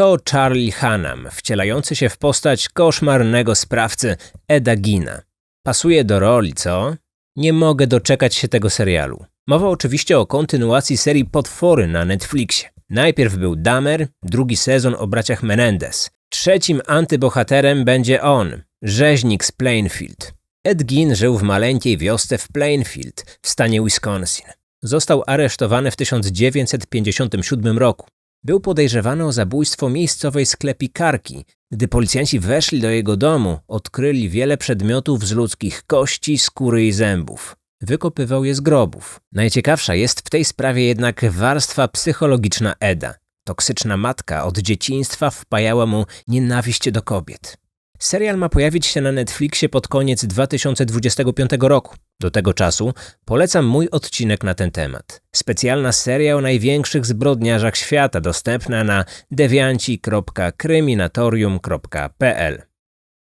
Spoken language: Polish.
To Charlie Hanam, wcielający się w postać koszmarnego sprawcy Eda Gina. Pasuje do roli, co? Nie mogę doczekać się tego serialu. Mowa oczywiście o kontynuacji serii Potwory na Netflixie. Najpierw był Dahmer, drugi sezon o braciach Menendez. Trzecim antybohaterem będzie on, rzeźnik z Plainfield. Ed Gein żył w maleńkiej wiosce w Plainfield w stanie Wisconsin. Został aresztowany w 1957 roku. Był podejrzewany o zabójstwo miejscowej sklepikarki. Gdy policjanci weszli do jego domu, odkryli wiele przedmiotów z ludzkich kości, skóry i zębów. Wykopywał je z grobów. Najciekawsza jest w tej sprawie jednak warstwa psychologiczna Eda. Toksyczna matka od dzieciństwa wpajała mu nienawiść do kobiet. Serial ma pojawić się na Netflixie pod koniec 2025 roku. Do tego czasu polecam mój odcinek na ten temat. Specjalna seria o największych zbrodniarzach świata dostępna na devianci.kryminatorium.pl